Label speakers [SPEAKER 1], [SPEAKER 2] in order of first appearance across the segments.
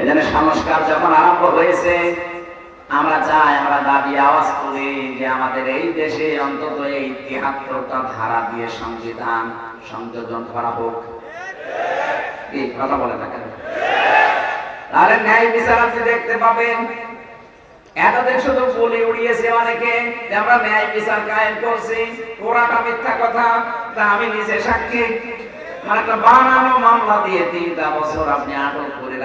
[SPEAKER 1] এজন্য সংস্কার যখন আরম্ভ হয়েছে, আমরা চাই আমরা দাবি আওয়াজ করি যে আমাদের এই দেশে অন্তত এই তিয়াত্তরটা ধারা দিয়ে সংবিধান সংযোজন করা হোক। কথা বলে তাহলে ন্যায় বিচার আপনি দেখতে পাবেন। এতদিন শুধু বলি উড়িয়েছে অনেকে আমরা ন্যায় বিচার কায়েম করছি। পুরাটা মিথ্যা কথা, তা আমি নিজে সাক্ষী। একটা বানানো মামলা দিয়ে তিনটা বছর আপনি আটক করে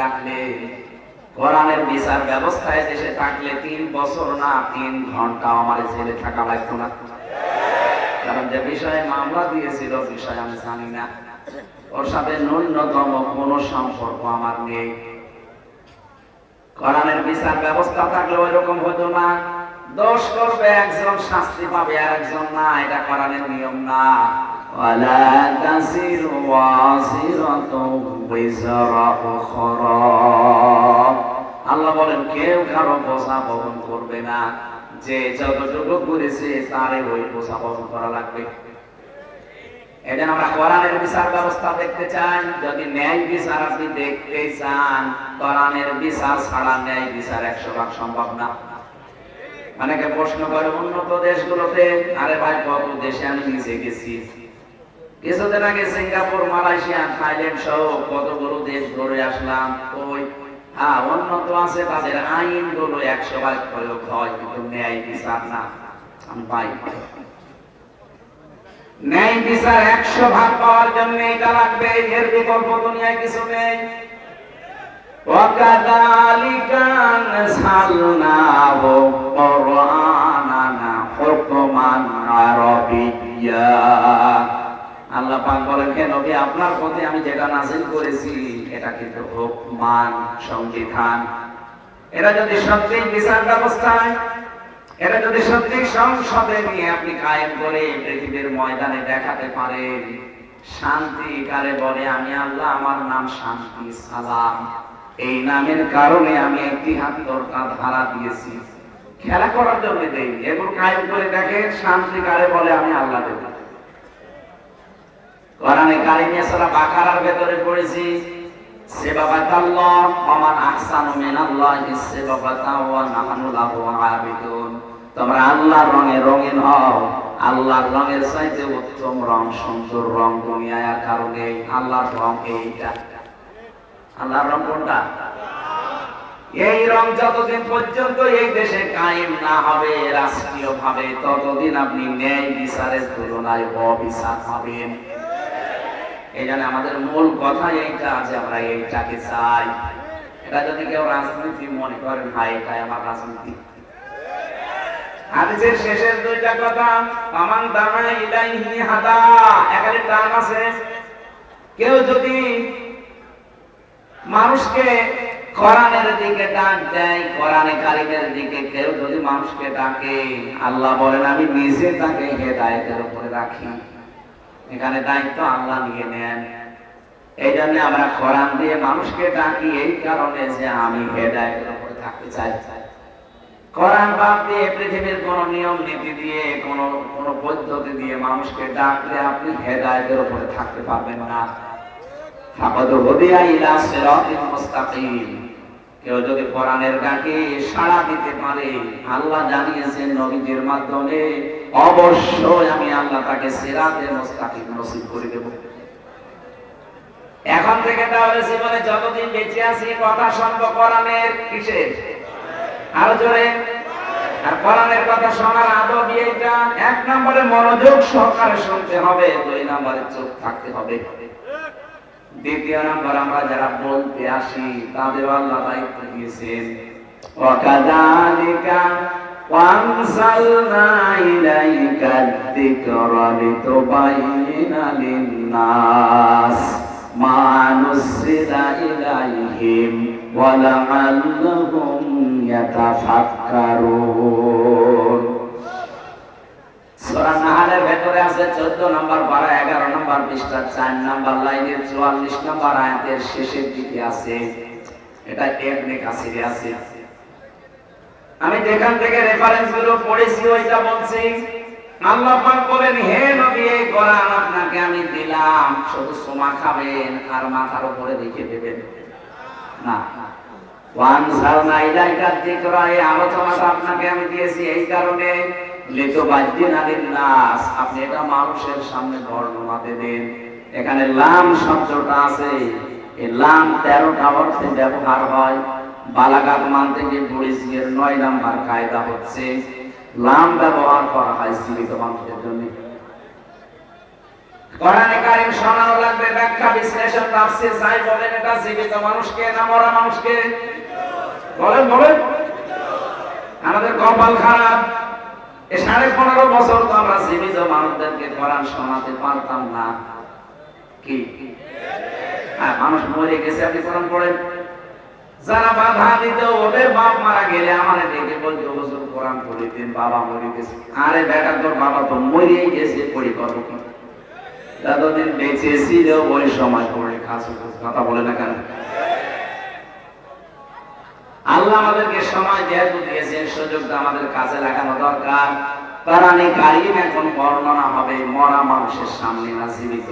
[SPEAKER 1] কোরআনের বিচার ব্যবস্থায় দেশে থাকলে তিন বছর না, তিন ঘণ্টা আমার জেলে থাকা লাগতো না। কারণ যে বিষয়ে মামলা দিয়েছিল, বিষয় আমি জানি না। ওর সাথে ন্যূনতম কোন সম্পর্ক আমার নেই। কোরআনের বিচার ব্যবস্থা থাকলে ওই রকম হতো না। দোষ করবে একজন, শাস্তি পাবে আর একজন না, এটা কোরআনের নিয়ম না। ওয়ালা তাসিরু ওয়াসিরাতু বিজরা উখরা আল্লাহ বলেন, কেউ কারও বোঝা বহন করবে না। যে যতটুকু করেছে তারে ওই বোঝা বহন করা লাগবে। এই জন্য আমরা কোরআনের বিচার ব্যবস্থা দেখতে চাই। যদি ন্যায় বিচার আপনি দেখতে চান, কোরআনের বিচার ছাড়া ন্যায় বিচার একশো ভাগ সম্ভব না। অনেকে প্রশ্ন করে, উন্নত দেশগুলোতে, আরে ভাই কত দেশে আমি নিজে গেছি। কিছুদিন আগে সিঙ্গাপুর মালয়েশিয়া থাইল্যান্ড সহ কতগুলো দেশ ঘুরে আসলাম ওই হ্যাঁ উন্নত আছে তাদের আইনগুলো একশো ভাগ প্রয়োগ হয় কিন্তু ন্যায় বিচার না আমি পাই ন্যায় বিচার একশো ভাগ পাওয়ার জন্য এটা লাগবে এর বিকল্প দুনিয়ায় কিছু নেই وكذلك أنزلناه قرآنا حكما عربيا আল্লাহ পাক বলেন নবী, আপনার প্রতি আমি যেটা নাজিল করেছি, এটা কিন্তু হুকমান সংবিধান। এটা যদি সত্যি বিচার ব্যবস্থায় এটা যদি সত্যি সংসদে নিয়ে আপনি কায়েম করে পৃথিবীর ময়দানে দেখাতে পারেন, শান্তি কারে বলে, আমি আল্লাহ, আমার নাম শান্তি, সালাম। এই নামের কারণে আমি একটি হাত্তরটা ধারা দিয়েছি। খেলা করার জন্য দেই, এগুলো কায়েম করে দেখে শান্তি কারে বলে, আমি আল্লাহ দেব। কোরআনে কারিমে সারা বাকারার ভেতরে পড়েছি তোমরা আল্লাহর রঙে রঙিন হও। আল্লাহর রঙের উত্তম রং, সুন্দর রং কারণে আল্লাহর রং এইটা। আল্লাহর রং কোনটা? এই রং যতদিন পর্যন্ত এই দেশে কায়েম না হবে রাষ্ট্রীয় ভাবে ততদিন আপনি ন্যায় বিচারের তুলনায় অবিচার পাবেন। এই আমাদের মূল কথা এইটা যে আমরা এইটাকে চাই। এটা যদি কেউ রাজনীতি মনে করেন ভাই এটাই আমার রাজনীতি। হাদিসের শেষের দুইটা কথা হাদা এখানে টান আছে। কেউ যদি মানুষকে কোরআনের দিকে ডাক দেয়, কোরআনে কারিমের দিকে, কেউ যদি মানুষকে ডাকে, আল্লাহ বলেন, আমি নিজে তাকে হেদায়েতের উপরে রাখি। এখানে দায়িত্ব আল্লাহ নিয়ে নেন। এই জন্য আমরা কোরআন দিয়ে মানুষকে ডাকি, এই কারণে যে আমি হেদায়েতের উপরে থাকতে চাই। কোরআন বাদ দিয়ে পৃথিবীর কোন নিয়ম নীতি দিয়ে, কোন কোন পদ্ধতি দিয়ে মানুষকে ডাকলে আপনি হেদায়েতের উপরে থাকতে পারবেন না। ফাকাদ হুদিয়া ইলা সিরাতিল মুস্তাকিম। কেউ যদি কোরআনের ডাকে সাড়া দিতে পারে, আল্লাহ জানিয়েছেন নবীদের মাধ্যমে অবশ্যই আমি আল্লাহ তাকে সিরাতের মুস্তাকিম নসিব করে দেব এখন থেকে তাহলে জীবনে যতদিন বেঁচে আছি কথা শুনবো কোরআনের কিসের আরো জোরে আর কোরআনের কথা শোনার আদব এইটা এক নম্বরে মনোযোগ সহকারে শুনতে হবে দুই নম্বরে চোখ থাকতে হবে দ্বিতীয় নম্বর আমরা যারা বলতে আসি তাদের আল্লাহ দায়িত্ব দিয়েছেন وكذلك وأنزلنا إليك الذكر لتبين للناس ما نزل إليهم ولعلهم يتفكرون সূরা নাহালের ভেতরে আছে 14 নম্বর পারা 11 নম্বর পৃষ্ঠা 4 নম্বর লাইনের 44 নম্বর আয়াতের শেষের দিকে আছে এটা ইবনে কাসিরে আছে আমি যেখান থেকে রেফারেন্সগুলো পড়েছি, ওইটা বলছি। আল্লাহ পাক বলেন, হে নবী, এই কোরআন আপনাকে আমি দিলাম। শুধু সোমা খাবেন আর মাথার উপরে দেবেন। না। যিকরা এই আলোচনাটা আপনাকে আমি দিয়েছি এই কারণে। লিন-নাস আপনি এটা মানুষের সামনে বর্ণনা দেবেন। এখানে লাম শব্দটা আছে। এই লাম 13টা অর্থে ব্যবহার হয়। বালাগাত মান থেকে পুলিশের নয় নাম্বার কায়দা হচ্ছে, লাম ব্যবহার করা হয় জীবিত মানুষের জন্য। পনেরো বছর তো আমরা জীবিত শোনাতে পারতাম না। কি? হ্যাঁ মানুষ মরে গেছে, আপনি কোরআন পড়েন? যারা বাধা দিত ওদের বাপ মারা গেলে আমার দেখে বলতো হুজুর, কোরআন পড়ে দিন বাবা মরে আরে বেটা, তোর বাবা তো মরেই গেছে ছিল ওই সময় কথা বলে না কেন? আল্লাহ আমাদেরকে সময় যেহেতু দিয়েছেন, সুযোগটা আমাদের লাগানো দরকার। কোরআনে কারিম এখন বর্ণনা হবে, মরা মানুষের সামনে না জীবিত।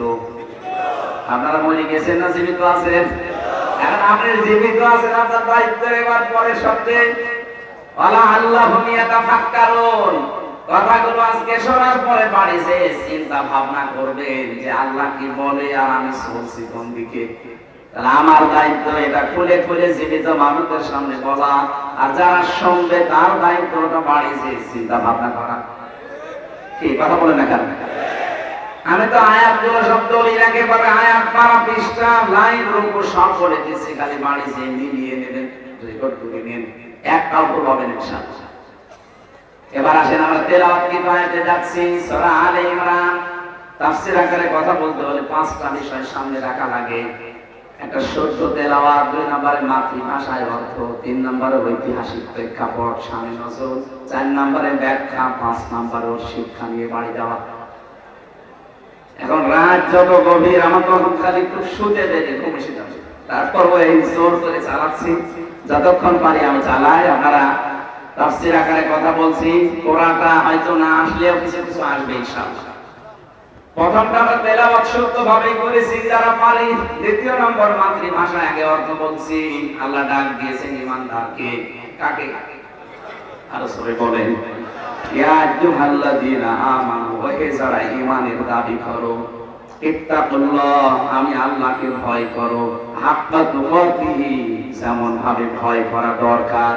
[SPEAKER 1] আপনারা মরে গেছেন না জীবিত আছেন? এখন আপনি জীবিত আছেন, আপনার দায়িত্ব এবার পরে শব্দে ওয়ালা আল্লাহ হুমিয়াতা ফাক্কারুন কথাগুলো আজকে শোনার পরে বাড়ি যে চিন্তা ভাবনা করবেন যে আল্লাহ কি বলে আর আমি চলছি কোন দিকে। আমার দায়িত্ব এটা খুলে খুলে জীবিত মানুষের সামনে বলা আর যারা শুনবে তার দায়িত্বটা বাড়ি যে চিন্তা ভাবনা করা। কি, কথা বলে না কেন? আমি তো আয়াতগুলো সব দলিল একেবারে আয়াত পারা পৃষ্ঠা, লাইন রূপ সব করে দিচ্ছি খালি বাড়ি যে মিলিয়ে নেবেন রেকর্ড করে নিন একটাও ভুল হবে না ইনশাআল্লাহ। এবার আসেন আমরা তেলাওয়াত কি আয়াতে যাচ্ছি, সূরা আলে ইমরান। তাফসীর আকারে কথা বলতে হলে পাঁচটা বিষয় সামনে রাখা লাগে। একটা সত্য তেলাওয়াত, দুই নম্বরে মাতৃভাষায় অর্থ, তিন নম্বরে ঐতিহাসিক প্রেক্ষাপট, স্বামী নজর, চার নম্বরে ব্যাখ্যা, পাঁচ নম্বরে শিক্ষা নিয়ে বাড়ি যাওয়া। এখন রাত যত গভীর, আমার তখন খালি একটু শুতে দেবে যাবে তারপর ওই জোর করে চালাচ্ছি। যতক্ষণ পারি আমি চালাই। আপনারা তাফসির আকারে কথা বলছি। কোরআনটা হয়তো না কিছু আসবে, ইনশাআল্লাহ। প্রথমটা আমরা তেলাওয়াত সত্য ভাবে করেছি। যারা পারি, দ্বিতীয় নম্বর মাতৃভাষা আগে অর্থ বলছি। আল্লাহ ডাক দিয়েছেন ইমানদারকে। কাকে? আরও সরে বলেন, ইয়া আইয়ুহাল্লাযীনা ওয়া হে যারা ঈমানের দাবি করো আমি আল্লাহকে ভয় করো। হাক্কা তুকাতিহি যেমন ভাবে ভয় করা দরকার।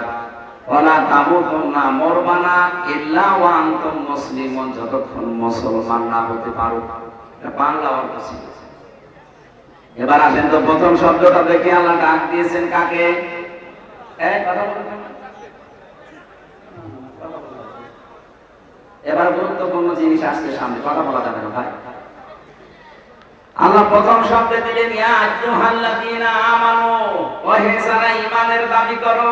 [SPEAKER 1] মুসলিমুন, যতক্ষণ মুসলমান না হতে পারো। বাংলা অর্থ ছিল। এবার আসেন তো প্রথম শব্দটা দেখে আল্লাহ ডাক দিয়েছেন কাকে? কথা বলুন এবার গুরুত্বপূর্ণ জিনিস আসছে সামনে, কথা বলা যাবে না ভাই। আল্লাহ প্রথম শব্দে দিলেন আমানু ও হে যারা ঈমানের দাবি করো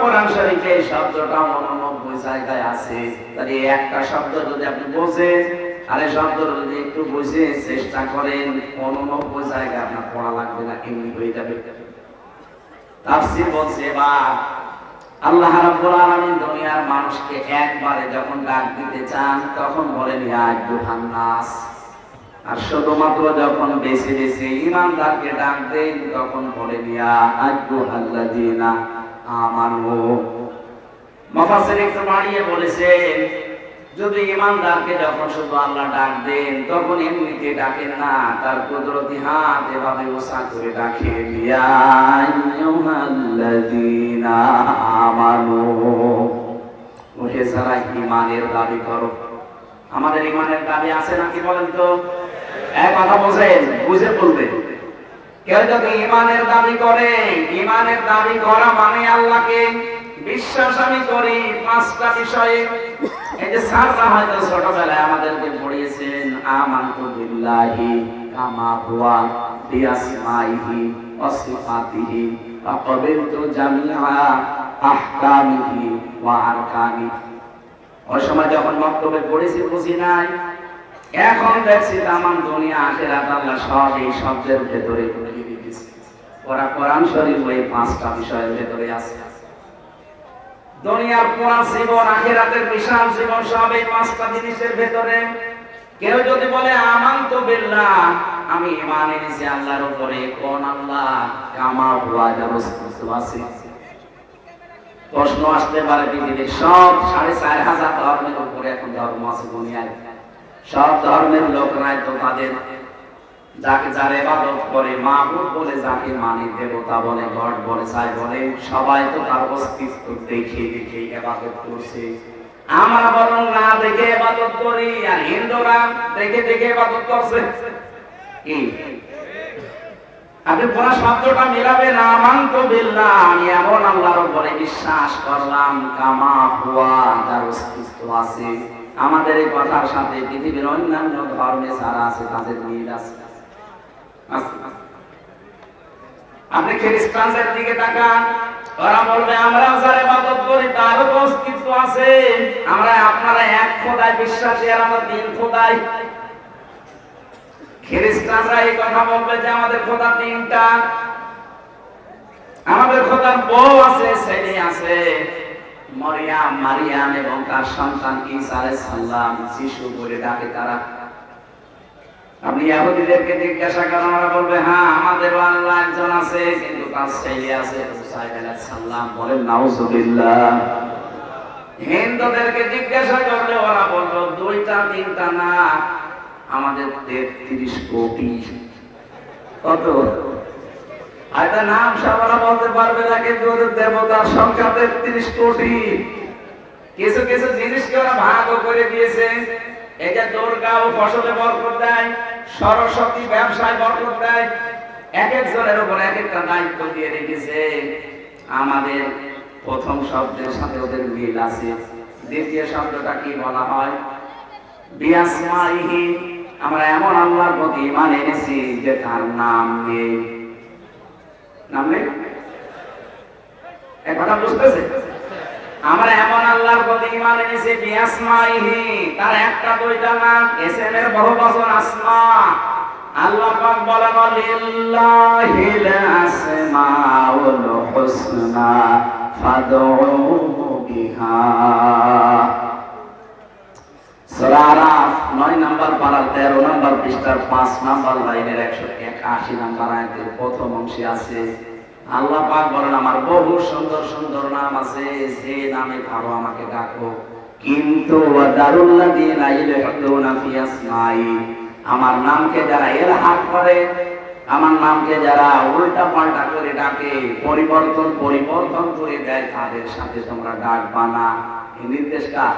[SPEAKER 1] কোরআন শরীফে এই শব্দটা 99 জায়গায় আছে। একটা শব্দ যদি আপনি বোঝেন, আর শব্দ যদি একটু বুঝে চেষ্টা করেন 99 জায়গায় আপনার পড়া লাগবে না, এমনি হয়ে যাবে। তাফসীর বলছে বা আল্লাহ রাব্বুল আলামিন দুনিয়ার মানুষকে একবারে যখন ডাক দিতে চান, তখন বলেন, ইয়া আইয়ুহান নাস। আর শুধুমাত্র যখন বেশি বেশি ইমানদারকে ডাক দেন, তখন বলেন, ইয়া আইয়ুহাল্লাযিনা আমানু। মুফাসসির একটু বাড়িয়ে বলেছেন যদি ইমানদারকে যখন শুধু আল্লাহ ডাক দেন, তখন এমনিতে ডাকেন না। তার কুদরতি হাত এভাবে ওসা করে ডাকে যারা ইমানের দাবি করো, আমাদের ইমানের দাবি আছে নাকি বলেন তো? এক কথা বোঝেন বুঝে বলবেন। কেউ যদি ইমানের দাবি করে, ইমানের দাবি করা মানে আল্লাহকে বিশ্বাস আমি করি, পাঁচটা বিষয়ে। এই যে স্যাররা হয়তো ছোটবেলায় আমাদেরকে পড়িয়েছেন আমানতু বিল্লাহি কামা হুয়া বিআসমাইহি ওয়া সিফাতিহি ওয়া ক্বাবিলতু জামিআ আহকামিহি ওয়া আরকানিহি ওই সময় যখন বক্তব্যে পড়েছি, বুঝি নাই? এখন দেখছি তামাম দুনিয়া, আখেরাত আল্লাহ সব এই শব্দের ভেতরে ঢুকিয়ে দিয়েছে। ওরা কোরআন শরীফ ওই পাঁচটা বিষয়ের ভেতরে আছে। দুনিয়ার পুরা জীবন, আখেরাতের বিশাল জীবন সব এই পাঁচটা জিনিসের ভেতরে। কেউ যদি বলে আমান তো বিল্লাহ আমি ইমান এনেছি আল্লাহর উপরে। কোন আল্লাহ কামা হুয়া আছে প্রশ্ন আসতে পারে পৃথিবীর সব সাড়ে চার হাজার ধর্মের উপরে এখন ধর্ম আছে দুনিয়ায়। সব ধর্মের লোকরাই তো তাদের। যাকে যার এবাদত করে মাহবুব বলে যাকে মানে দেবতা বলে, গড বলে, সাই বলে, সবাই তো তার অস্তিত্ব দেখে দেখে এবাদত করছে। আমরা বরং না দেখে এবাদত করি, আর হিন্দুরা দেখে দেখে এবাদত করছে। আপনি পুরো শব্দটা মিলাবে না মান্ত বিল্লাহ আমি এমন আল্লাহর উপরে বিশ্বাস করলাম, কামা হুয়া, যার অস্তিত্ব আছে। আমাদের এই কথার সাথে পৃথিবীর অন্যান্য ধর্মে যারা আছে, তাদের মিল আছে। আপনি খ্রিস্টানদের দিকে তাকান, ওরা বলবে, আমরা যারা ইবাদত করি অস্তিত্ব আছে। আমরা আপনারা এক খোদায় বিশ্বাসী, আর আমরা তিন খোদায়। খ্রিস্টানরা এই কথা বলবে যে, আমাদের খোদা তিনটা। আমাদের খোদার বউ আছে, ছেলে আছে। মরিয়াম, মারিয়াম এবং তার সন্তান ঈসা আলাইহিস সালাম, যিশু বলে ডাকে তারা। আপনি ইহুদিদেরকে জিজ্ঞাসা করেন, ওরা বলবে হ্যাঁ আমাদের আল্লাহ একজন আছে। কিন্তু তার ছেলে আছে বলেন, নাউজুবিল্লাহ। হিন্দুদেরকে জিজ্ঞাসা করলে ওরা দুইটা, তিনটা না, আমাদের তেত্রিশ কোটি। কত? নাম বলতে পারবে না, কিন্তু ওদের দেবতার সংখ্যা তেত্রিশ কোটি। কিছু কিছু জিনিসকে ওরা ভাগ করে দিয়েছে। যে দুর্গা ও ফসলে বরকত দেয়। সরস্বতী ব্যবসায় বরকত দেয়। এক একজনের উপর এক একটা দায়িত্ব দিয়ে রেখেছে। আমাদের প্রথম শব্দের সাথে ওদের মিল আছে। দ্বিতীয় শব্দটা কি বলা হয়? আমরা এমন আল্লাহর প্রতি ইমান এনেছি যে তার নাম নেই। নাম নেই? কথা বুঝতেছে? আমরা এমন আল্লাহর প্রতি ইমান এনেছি বিয়াসমাইহি তার একটা, দুইটা না এসএম এর বহু বচন আসমা। আল্লাহ পাক বলেন লিল্লাহিল আসমাউল হুসনা, ফাদউহু বিহা। সূরা আরাফ 9 নাম্বার পারার 13 নাম্বার পৃষ্ঠার 5 নাম্বার লাইনের 181 নাম্বার আয়াতের প্রথম অংশে আছে আল্লাহ পাক বলেন, আমার বহু সুন্দর সুন্দর নাম আছে, যে নামে পারো আমাকে ডাকো। কিন্তু আমার নামকে যারা ইলহাক করে, আমার নামকে যারা উল্টা পাল্টা করে ডাকে, পরিবর্তন পরিবর্তন করে দেয়, তাদের সাথে তোমরা ডাকবা না। নির্দেশ কার?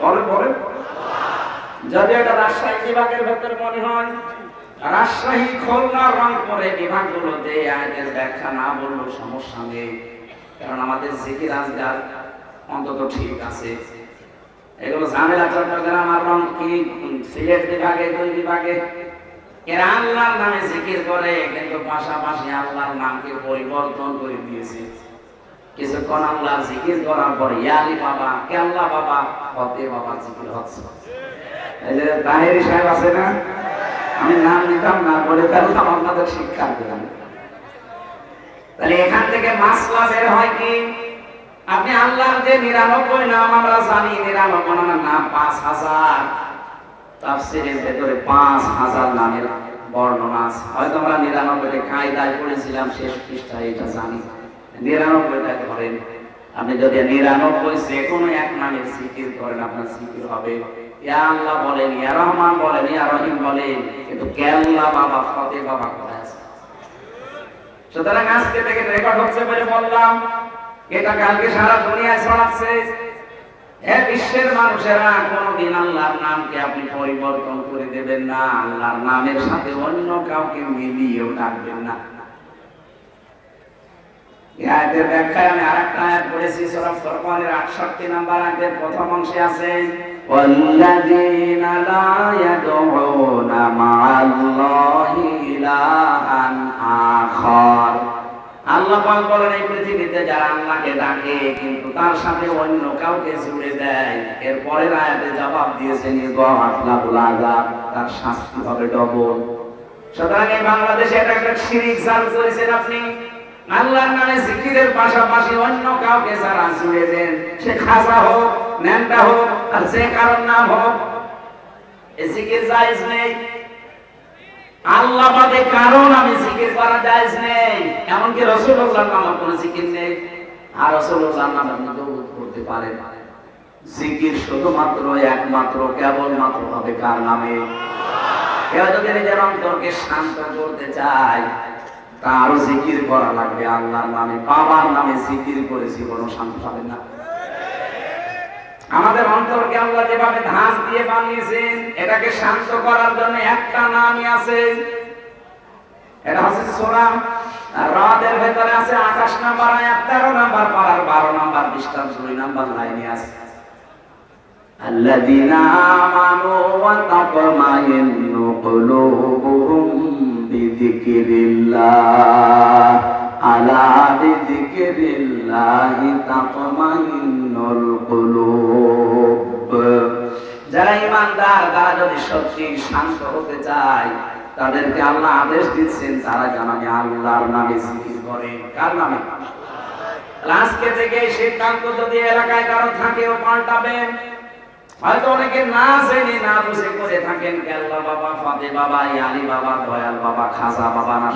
[SPEAKER 1] পরে পরে যদি এটা রাজশাহী বিভাগের ভেতর মনে হয় রাজশাহী, খুলনা, রংপুরে বিভাগগুলোতে আয়াতের ব্যাখ্যা না বললেও সমস্যা নেই। কারণ আমাদের জিকির আজগার অন্তত ঠিক আছে। এগুলো ঝামেলা, চট্টগ্রাম আর রং কি? সিলেট বিভাগে, দুই বিভাগে। এরা আল্লাহর নামে জিকির করে, কিন্তু পাশাপাশি আল্লাহর নামকে পরিবর্তন করে দিয়েছে। কিছুক্ষণ আল্লাহ জিকির করার পর ইয়ালি বাবা কেল্লা বাবা? ফতে বাবা, জিকির হচ্ছে। তাহেরি সাহেব আছে না? আমি নাম নিতাম না, বলে ফেলতাম, আপনাদের শিক্ষা দিলাম। তাহলে এখান থেকে মাসলা বের হয় কি? আপনি আল্লাহর যে নিরানব্বই নাম আমরা জানি, নিরানব্বই নামের নাম পাঁচ হাজার। তাফসিরের ভেতরে পাঁচ হাজার নামের বর্ণনা আছে। হয়তো আমরা নিরানব্বইটা কায়দায় পড়েছিলাম, শেষ পৃষ্ঠায় এটা জানি। নিরানব্বইটা ধরেন, আপনি যদি নিরানব্বই যে কোনো এক নামের সিকির করেন আপনার সিকির হবে ইয়া আল্লাহ বলেন, ইয়া রহমান বলেন, ইয়া রহিম বলেন, কিন্তু কেল্লা বাবা ফতে বাবা কোথায় আছে? সুতরাং আজকে থেকে রেকর্ড হচ্ছে বলে বললাম, এটা কালকে সারা দুনিয়ায় ছড়াচ্ছে। এ বিশ্বের মানুষেরা কোনদিন আল্লাহর নামকে আপনি পরিবর্তন করে দেবেন না, আল্লাহর নামের সাথে অন্য কাউকে মিলিয়েও ডাকবেন না। আয়াতের ব্যাখ্যায় আমি আরেকটা আয়াত পড়েছি সূরা ফুরকানের 68 নাম্বার আয়াতের প্রথম অংশে আছে والذين لا يدعون مع الله إلها آخر আল্লাহ পাক বলেন এই পৃথিবীতে যারা আল্লাহকে ডাকে কিন্তু তার সাথে অন্য কাউকে জুড়ে দেয় এর পরের আয়াতে জবাব দিয়েছেন আফলাকুল আযাব তার শাস্তি হবে ডবল সুতরাং এই বাংলাদেশে এটা একটা শিরিক চালু করেছেন আপনি আল্লাহর নামে জিকিরের পাশাপাশি অন্য কাউকে যারা জুড়ে দেন, সে খাজা হোক ন্যাংটা হোক, আর যে কারণ নাম হোক জিকির নেই। আল্লাহ বাদে জিকির করা নেই। এমনকি নামে কোনো জিকির নেই। আর জান্নাতের মধ্যে করতে পারেন। জিকির শুধুমাত্র একমাত্র, কেবলমাত্র হবে কার নামে? কেউ যদি নিজের অন্তরকে শান্ত করতে চায় তারও জিকির করা লাগবে আল্লাহর নামে বাবার নামে জিকির করেছি কোনো শান্ত পাবেন না আমাদের অন্তরকে আল্লাহ যেভাবে ধাস দিয়ে বানিয়েছেন এটাকে শান্ত করার জন্য একটা নামই আছে এটা হচ্ছে সোরা আর রাতের ভেতরে আছে আঠাশ নাম্বার আয়াত তেরো নাম্বার পাড়ার বারো নাম্বার বিশটা দুই নাম্বার লাইনে আছে الذين آمنوا وتطمئن قلوبهم যারা ইমানদার তারা যদি সত্যি শান্ত হতে চায়, তাদেরকে আল্লাহ আদেশ দিচ্ছেন, তারা যেন আল্লাহর নামে জিকির করে কার নামে? আজকে থেকে সিদ্ধান্ত যদি এলাকায় কারও থাকেও পাল্টাবেন। হয়তো অনেকে না জেনে, না বুঝে করে থাকেন বাবা ফাতে বাবা বাবা, দয়াল বাবা, খাজা বাবা না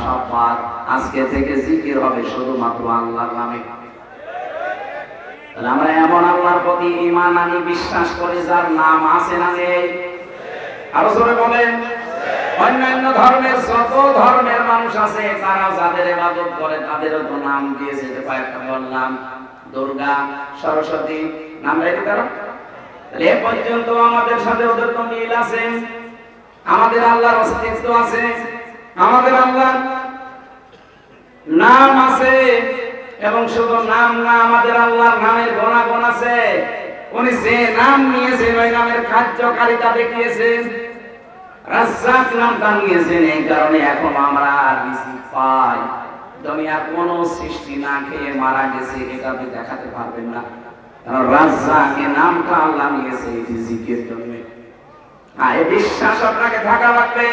[SPEAKER 1] আজকে থেকে জিকির হবে শুধুমাত্র আল্লাহর নামে। তাহলে আমরা এমন আল্লাহর প্রতি ইমান বিশ্বাস করি যার নাম আছে না আরও বলেন। অন্যান্য ধর্মের যত ধর্মের মানুষ আছে তারা যাদের ইবাদত করে, তাদেরও তো নাম দিয়েছে যে কয়েকটা বললাম দুর্গা, সরস্বতী, নাম রেখে তারা এ পর্যন্ত আমাদের সাথে ওদের তো মিল আছে? আমাদের আল্লাহর অস্তিত্ব আছে? আমাদের আল্লাহ নাম আছে এবং শুধু নাম না, আমাদের আল্লাহর নামের গণাগণ আছে। উনি যে নাম নিয়েছেন, ওই নামের কার্যকারিতা দেখিয়েছেন। রাজ্জাক নিয়েছেন, এই কারণে এখন আমরা রিজিক পাই। দুনিয়ার কোন সৃষ্টি না খেয়ে মারা গেছে, এটা আপনি দেখাতে পারবেন না। কারণ রাজ্জাকের নামটা আল্লাহ নিয়েছে এই জন্য। এই বিশ্বাস আপনাকে থাকা লাগবে।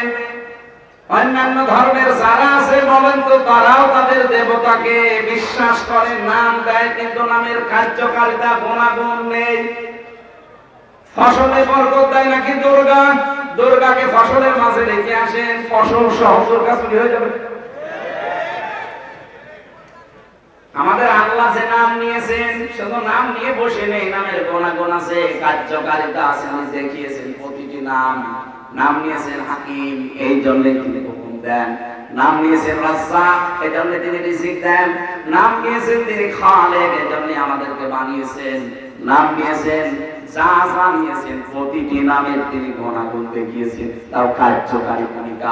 [SPEAKER 1] অন্যান্য ধর্মের যারা আছে, বলেন তো, তারাও তাদের দেবতাকে বিশ্বাস করে, নাম দেয়, কিন্তু নামের কার্যকারিতা গুণাগুণ নেই। ফসলে বরকত দেয় নাকি দুর্গা? দুর্গাকে ফসলের মাঝে রেখে আসেন, ফসল সহ দুর্গা চুরি হয়ে যাবে। আমাদের আল্লাহ যে নাম নিয়েছেন, শুধু নাম নিয়ে বসে নেই, নামের গুণাগুণ আছে, কার্যকারিতা আছে উনি দেখিয়েছেন প্রতিটি নাম। নাম নিয়েছেন হাকিম, এই জন্য তিনি হুকুম দেন। নাম নিয়েছেন রাস্তা এই জন্য তিনি রিজিক দেন। নাম নিয়েছেন তিনি খালেক, এই জন্য আমাদেরকে বানিয়েছেন। নাম নিয়েছেন, যা যা নিয়েছেন, প্রতিটি নামের তিনি গুণাগুণ দেখিয়েছেন, তাও কার্যকারী ভূমিকা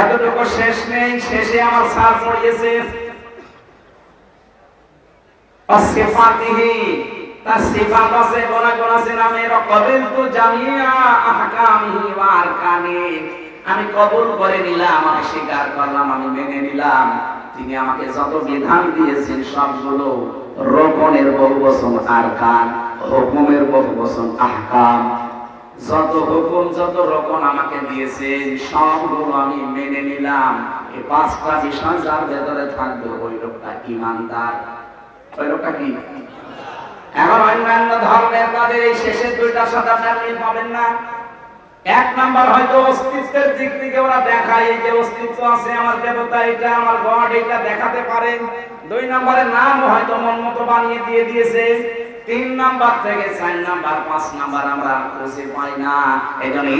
[SPEAKER 1] এতটুকু শেষ নেই, শেষে আমার সার পড়িয়েছে অসিফাতিহি, তার সিফাত আছে গোনা আছে নামে কবিল তো জামিয়া আহকামিহি ওয়া আরকানি। আমি কবুল করে নিলাম, আমি স্বীকার করলাম, আমি মেনে নিলাম। তিনি আমাকে যত বিধান দিয়েছেন সবগুলো, রোপণের বহু বচন আরকান, হুকুমের বহু বচন আহকাম। যত হুকুম, যত রকম আমাকে দিয়েছেন, সবগুলো আমি মেনে নিলাম। এই পাঁচটা বিষয় যার ভেতরে থাকবে ওই লোকটা ইমানদার। তিন নাম্বার থেকে চার নাম্বার, পাঁচ নাম্বার আমরা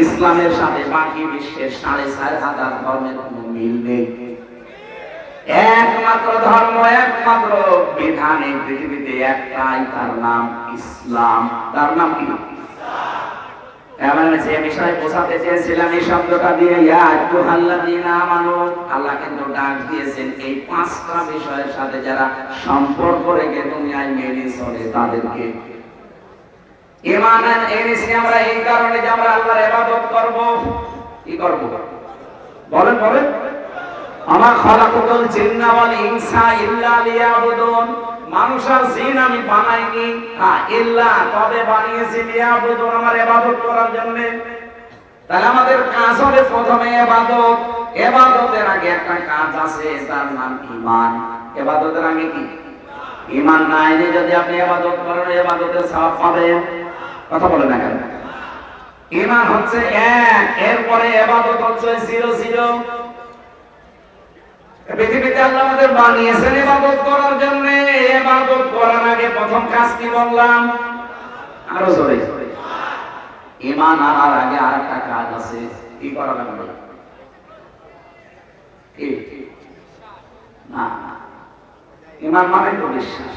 [SPEAKER 1] ইসলামের সাথে বাকি বিশ্বের সাড়ে চার হাজার ধর্মের কোনো মিল নেই। একমাত্র ধর্ম, একমাত্র বিধান এই পৃথিবীতে একটাই, তার নাম ইসলাম। তার নাম কি? যে বোঝাতে চেয়েছিলাম এই শব্দটা দিয়ে আল্লাহ কিন্তু ডাক দিয়েছেন এই পাঁচটা বিষয়ের সাথে যারা সম্পর্ক রেখে মেনে চলে তাদেরকে। ঈমান এনেছি আমরা এই কারণে যে আমরা আল্লাহর ইবাদত করব। কি করব? বলেন বলেন। আমার খালাকুল জিন্না ওয়াল ইনসা ইল্লা লিয়াবুদুন। মানুষ জিন আমি বানাইনি। হ্যাঁ ইল্লা, তবে বানিয়েছি লিয়াবুদুন আমার ইবাদত করার জন্য। তাহলে আমাদের কাজ হবে প্রথমে ইবাদত। ইবাদতের আগে একটা কাজ আছে, তার নাম ঈমান। ইবাদতের আগে কি? ঈমান নাই যে যদি আপনি ইবাদত করেন, ইবাদতের সওয়াব পাবেন। কথা বলেন না কেন? ঈমান হচ্ছে এক, এরপরে ইবাদত হচ্ছে জিরো জিরো। পৃথিবীতে আল্লাহ আমাদের বানিয়েছেন ইবাদত করার জন্য। ইবাদত করার আগে প্রথম কাজ কি বললাম? আরও জোরে। ইমান আনার আগে আর একটা কাজ আছে। কি করা লাগবে? না। ইমান মানে তো বিশ্বাস।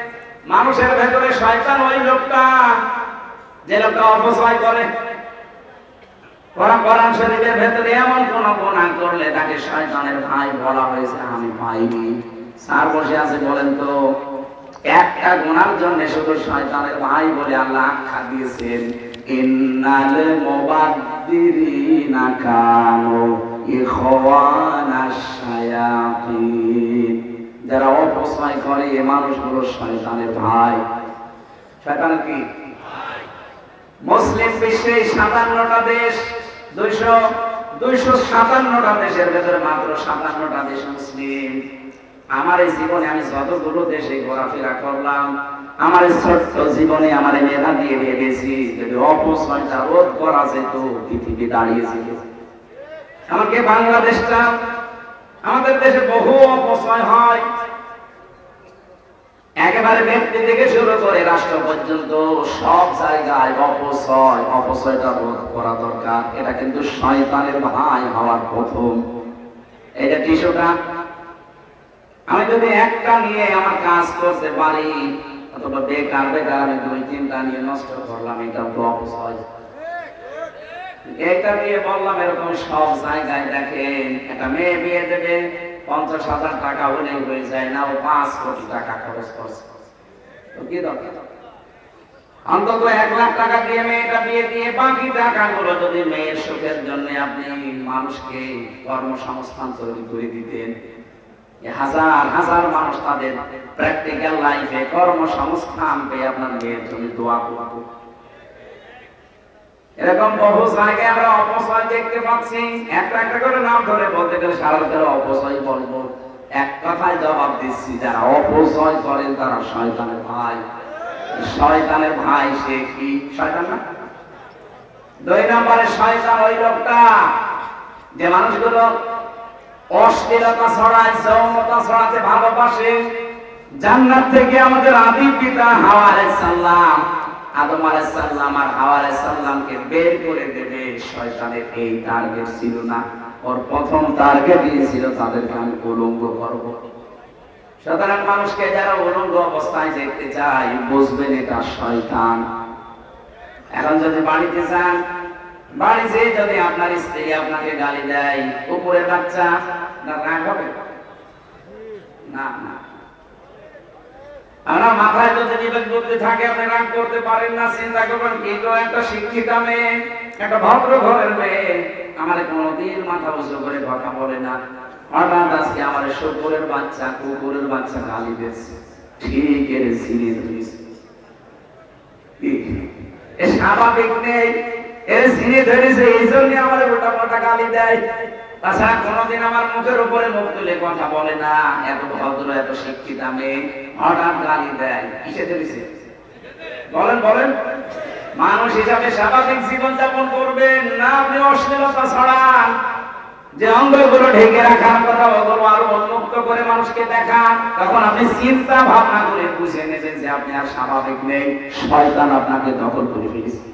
[SPEAKER 1] মানুষের ভেতরে শয়তান ওই লোকটা, যে লোকটা অপচয় করে। কোরআন শরীফের ভেতরে এমন কোন গুনাহ করলে তাকে শয়তানের ভাই বলা হয়েছে, আমি পাইনি। স্যার বসে আছে, বলেন তো, একটা গুনার জন্য শুধু শয়তানের ভাই বলে আল্লাহ আখ্যা দিয়েছেন, ইন্নাল মুবাদ্দিরিনা কানু ইখওয়ানাশ শায়াতিন। যারা অপচয় করে এ মানুষগুলো শয়তানের ভাই। শয়তান কি? মুসলিম বিশ্বে সাতান্নটা দেশ, দুইশো দুইশো সাতান্নটা দেশের ভেতরে মাত্র সাতান্নটা দেশ মুসলিম। আমার এই জীবনে আমি যতগুলো দেশে ঘোরাফেরা করলাম, আমার ছোট্ট জীবনে আমার মেধা দিয়ে দিয়ে গেছি, যদি অপচয়টা রোধ করা যেত, পৃথিবী দাঁড়িয়েছিল আমাকে বাংলাদেশটা আমাদের দেশে বহু অপচয় হয়। একেবারে ব্যক্তি থেকে শুরু করে রাষ্ট্র পর্যন্ত সব জায়গায় অপচয়, অপচয়টা রোধ করা দরকার। এটা কিন্তু শয়তানের ভাই হওয়ার প্রথম। এটা টিস্যুটা? আমি যদি একটা নিয়ে আমার কাজ করতে পারি, অথবা বেকার বেকার, আমি দুই তিনটা নিয়ে নষ্ট করলাম, এটা অপচয়। এটা নিয়ে বললাম, এরকম সব জায়গায় দেখেন, একটা মেয়ে বিয়ে দেবে, পঞ্চাশ হাজার টাকা হলে হয়ে যায় না, ও পাঁচ কোটি টাকা খরচ করছে। অন্তত এক লাখ টাকা দিয়ে মেয়েটা বিয়ে দিয়ে বাকি যদি মেয়ের সুখের জন্য আপনি মানুষকে কর্মসংস্থান তৈরি করে দিতেন হাজার হাজার মানুষ তাদের প্র্যাকটিক্যাল লাইফে কর্মসংস্থান পেয়ে আপনার মেয়ের জন্য দোয়া করব এরকম বহু জায়গায় আমরা অপচয় দেখতে পাচ্ছি। একটা একটা করে নাম ধরে বলতে গেলে সারা ধরে অপচয় বলব। এক কথায় জবাব দিচ্ছি, যারা অপচয় করেন তারা শয়তানের ভাই। শয়তানের ভাই সে কি? শয়তান না? দুই নম্বরে শয়তান ওই লোকটা যে মানুষগুলো অশ্লীলতা ছড়ায়, যৌনতা ছড়াতে ভালোবাসে। জান্নাত থেকে আমাদের আদি পিতা হাওয়া আলাইহিস সালাম। আদম আলাইসাল্লাম আর হাওয়া আলাইসাল্লামকে বের করে দেবে। শয়তানের এই টার্গেট ছিল না। ওর প্রথম টার্গেট দিয়েছিল তাদেরকে আমি উলঙ্গ করব। সুতরাং মানুষকে যারা উলঙ্গ অবস্থায় দেখতে চায়, বুঝবেন এটা শয়তান। এখন যদি বাড়িতে যান, বাড়িতে যদি আপনার স্ত্রী আপনাকে গালি দেয় উপরে বাচ্চা রাগ হবে? না না। আমরা মাথায় যদি বিবেক বুদ্ধি থাকে, আপনি রাগ করতে পারেন না, চিন্তা করবেন কি তো একটা শিক্ষিতা মেয়ে, একটা ভদ্র ঘরের মেয়ে, আমার কোনোদিন মাথা উঁচু করে কথা বলে না। হঠাৎ আজকে আমার শুকুরের বাচ্চা, কুকুরের বাচ্চা গালি দিচ্ছে ঠিক এর সিনে ধরেছে এ স্বাভাবিক নেই এর সিনে ধরেছে, এই জন্য আমার গোটা মোটা গালি দেয়। তাছাড়া কোনোদিন আমার মুখের উপরে মুখ তুলে কথা বলে না। এত ভদ্র, এত শিক্ষিত মেয়ে হঠাৎ গালি দেয়। কিসে বলেন বলেন। মানুষ হিসাবে স্বাভাবিক জীবন যাপন করবেন না, আপনি অশ্লীলতা ছড়ান যে অঙ্গগুলো ঢেকে রাখার কথা, ওগুলো আরও উন্মুক্ত করে মানুষকে তখন আপনি চিন্তা ভাবনা করে বুঝে নেবেন যে আপনি আর স্বাভাবিক নেই। শয়তান আপনাকে দখল করে ফেলেছে।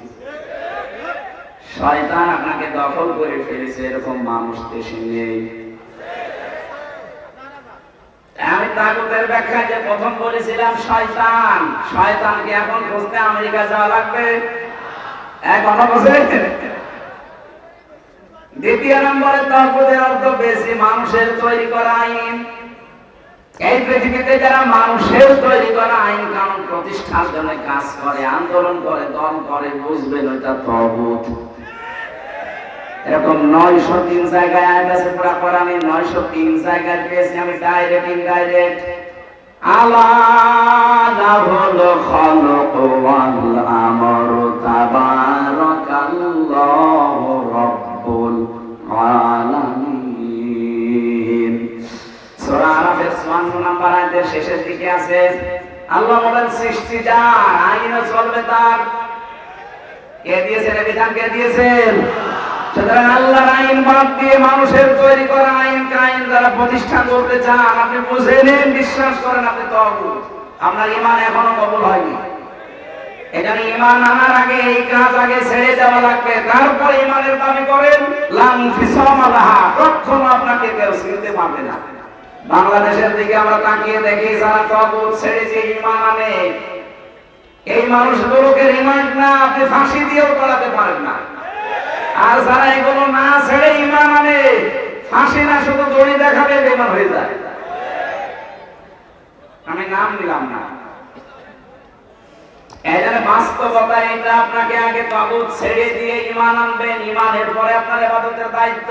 [SPEAKER 1] শয়তান আপনাকে দখল করে ফেলেছে এরকম আমি তাগুতের ব্যাখ্যা যে প্রথম বলেছিলাম শয়তান, শয়তানকে এখন খুঁজতে আমেরিকা যাওয়া লাগবে। কথা বলছেন দ্বিতীয় নম্বরে তহবিলের অর্থ বেশি, মানুষের তৈরি করা আইন। এই পৃথিবীতে যারা মানুষের তৈরি করা আইন কানুন প্রতিষ্ঠার জন্য কাজ করে, আন্দোলন করে, দল করে, বুঝবেন ওইটা তহবুত এরকম নয়শো তিন জায়গায় আয় গেছে পুরা কোরআনে নয়শো তিন জায়গায় পেয়েছি আমি ডাইরেক্ট ইনডাইরেক্ট আলাদা হলো খলক ওয়াল আমর, তাবারাকাল্লাহু রব্বুল আলামিন। সূরা আরাফের 54 নম্বর আয়াতের শেষের দিকে আছে, আল্লাহ বলেন, সৃষ্টি যার, আইনও চলবে তার। কে দিয়েছেন? বিধান কে দিয়েছেন? তারপরে ইমানের দাবি করেন আপনাকে কেউ পারবে না। বাংলাদেশের দিকে আমরা তাকিয়ে দেখি, যারা যে ইমান আনে, এই মানুষগুলোকে রিমান্ড না, আপনি ফাঁসি দিয়েও করাতে পারেন না। আর যারা এগুলো না ছেড়ে ইমান আনে, ফাঁসি না, শুধু দড়ি দেখাবে বেমান হয়ে যায়। আমি নাম নিলাম না। বাস্তবতা এটা, আপনাকে আগে তাগুত ছেড়ে দিয়ে ইমান আনবেন, ইমানের পরে আপনার ইবাদতের দায়িত্ব।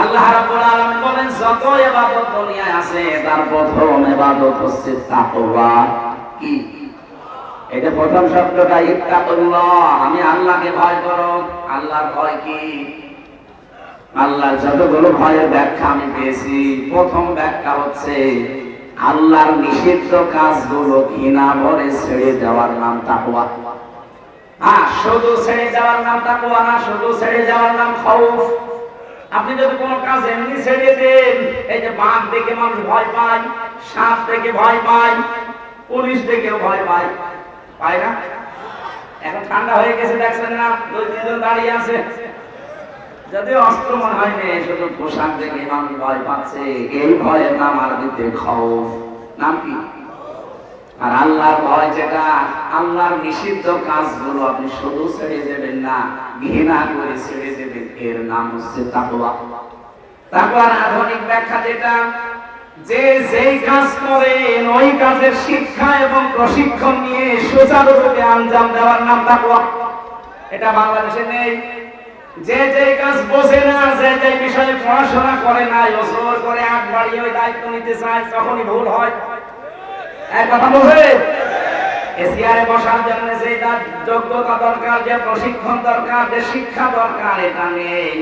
[SPEAKER 1] আল্লাহ রাব্বুল আলামিন বলেন, যত ইবাদত দুনিয়ায় আছে, তার প্রথম ইবাদত হচ্ছে তাকওয়া। কি? এটা প্রথম শব্দটা, ইত্তাকুল্লাহ, আমি আল্লাহকে ভয় করো। আল্লাহর ভয় কি? আল্লাহর যতগুলো ভয়ের ব্যাখ্যা আমি পেয়েছি, প্রথম ব্যাখ্যা হচ্ছে, আল্লাহর নিষিদ্ধ কাজগুলো ঘৃণা ভরে ছেড়ে যাওয়ার নাম তাকওয়া। হ্যাঁ শুধু ছেড়ে যাওয়ার নাম তাকওয়া না, শুধু ছেড়ে যাওয়ার নাম খৌফ। আপনি যদি কোনো কাজ এমনি ছেড়ে দেন, এই যে বাঘ দেখে মানুষ ভয় পায়, সাপ দেখে ভয় পায়, পুলিশ দেখে ভয় পায় পায় না? এখন ঠান্ডা হয়ে গেছে, দেখছেন না? দুই, তিনজন দাঁড়িয়ে আছে। যদি অস্ত্র মনে শুধু ভয় পাচ্ছে। এই ভয়ের নাম কি? আর আল্লাহর ভয় যেটা, আল্লাহর নিষিদ্ধ কাজগুলো আপনি শুধু ছেড়ে দেবেন না, ঘৃণা করে ছেড়ে দেবেন। এর নাম হচ্ছে তাকওয়া। তাকওয়ার আধুনিক ব্যাখ্যা যেটা যে যেই কাজ করেন ওই কাজের শিক্ষা এবং প্রশিক্ষণ নিয়ে সুচারুরূপে আঞ্জাম দেওয়ার নাম তাকওয়া। এটা বাংলাদেশে নেই। যে যে কাজ বোঝে না, যে যে বিষয়ে পড়াশোনা করে না ওসর করে আগ বাড়িয়ে ওই দায়িত্ব নিতে চায়, তখনই ভুল হয়। এক কথা বোঝে এসিআরে বসার জন্য যে যোগ্যতা দরকার, যে প্রশিক্ষণ দরকার, যে শিক্ষা দরকার, এটা নেই।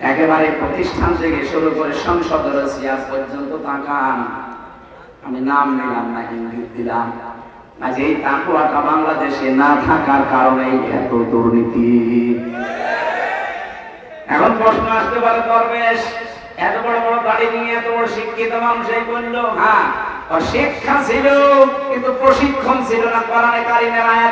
[SPEAKER 1] একেবারে প্রতিষ্ঠান থেকে শুরু করে সিয়াজ পর্যন্ত তাকান। আমি নাম নিলাম না দিলাম। তাকুয়াটা বাংলাদেশে না থাকার কারণে এত দুর্নীতি। এখন প্রশ্ন আসতে পারে দরবেশ এত বড় বড় গাড়ি নিয়ে এত বড় শিক্ষিত মানুষ এই করল হ্যাঁ। শিক্ষা ছিল কিন্তু প্রশিক্ষণ ছিল না কোরআনে কারিমের আয়াত